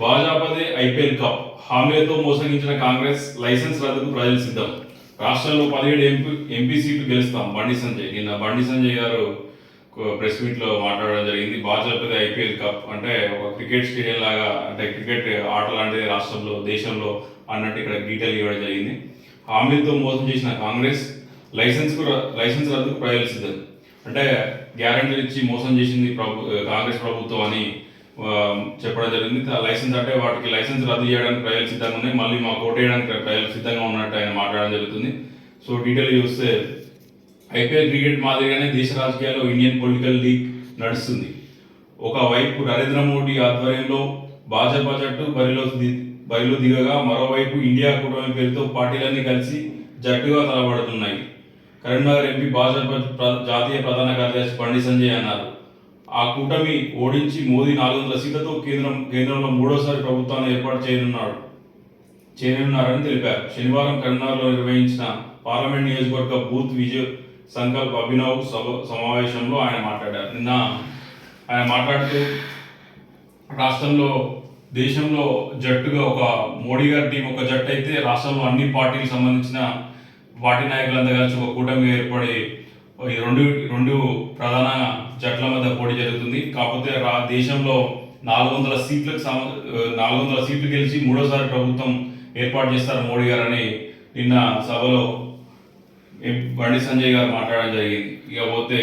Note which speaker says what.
Speaker 1: భాజపాదే IPL cup. హామీలతో మోసగించిన Congress licence రద్దుకు ప్రజలు సిద్ధం. రాష్ట్రంలో పదిహేడు ఎంపీ ఎంపీ సీట్లు గెలుస్తాం. బండి సంజయ్. నిన్న బండి సంజయ్ గారు ప్రెస్ మీట్లో మాట్లాడడం జరిగింది. భాజపాది ఐపీఎల్ కప్ అంటే ఒక క్రికెట్ స్టేడియం లాగా అంటే క్రికెట్ ఆట లాంటిది రాష్ట్రంలో దేశంలో అన్నట్టు ఇక్కడ డీటెయిల్ ఇవ్వడం జరిగింది. హామీలతో మోసం చేసిన కాంగ్రెస్ లైసెన్స్కు లైసెన్స్ రద్దుకు ప్రజలు సిద్ధం. అంటే గ్యారంటీలు ఇచ్చి మోసం చేసింది ప్రభు కాంగ్రెస్ ప్రభుత్వం అని చెప్పడం జరిగింది. లైసెన్స్ అంటే వాటికి లైసెన్స్ రద్దు చేయడానికి ప్రజలు సిద్ధంగా ఉన్నాయి. మళ్ళీ మా కోటేయడానికి ప్రజలు సిద్ధంగా ఉన్నట్టు ఆయన మాట్లాడడం జరుగుతుంది. సో డీటెయిల్ చూస్తే ఐపీఎల్ క్రికెట్ మాదిరిగానే దేశ రాజకీయాల్లో ఇండియన్ పొలిటికల్ లీగ్ నడుస్తుంది. ఒకవైపు నరేంద్ర మోడీ ఆధ్వర్యంలో భాజపా జట్టు బరిలో ది- బరిలో దిగగా మరోవైపు ఇండియా కూటమి పేరుతో పార్టీలన్నీ కలిసి జట్టుగా తలబడుతున్నాయి కరీంనగర్ ఎంపీ భాజపా జాతీయ ప్రధాన కార్యదర్శి బండి సంజయ్ అన్నారు. ఆ కూటమి ఓడించి మోదీ నాలుగు వందల సీట్లతో కేంద్రం కేంద్రంలో మూడోసారి ప్రభుత్వాన్ని ఏర్పాటు చేయనున్నాడు. చేయనున్నారని తెలిపారు. శనివారం కరీంనగర్లో నిర్వహించిన పార్లమెంట్ నియోజకవర్గ బూత్ విజయ్ సంకల్ప్ అభినవ్ సభ సమావేశంలో ఆయన మాట్లాడారు. నిన్న ఆయన మాట్లాడుతూ రాష్ట్రంలో దేశంలో జట్టుగా ఒక మోడీ గారి టీం ఒక జట్టు అయితే రాష్ట్రంలో అన్ని పార్టీకి సంబంధించిన పార్టీ నాయకులంతా కలిసి ఒక కూటమి ఏర్పడి ఈ రెండు రెండు ప్రధాన జట్ల మధ్య పోటీ జరుగుతుంది. కాకపోతే రా దేశంలో నాలుగు వందల సీట్లకు సమ నాలుగు వందల సీట్లు గెలిచి మూడోసారి ప్రభుత్వం ఏర్పాటు చేస్తారు మోడీ గారని నిన్న సభలో బండి సంజయ్ గారు మాట్లాడడం జరిగింది. ఇకపోతే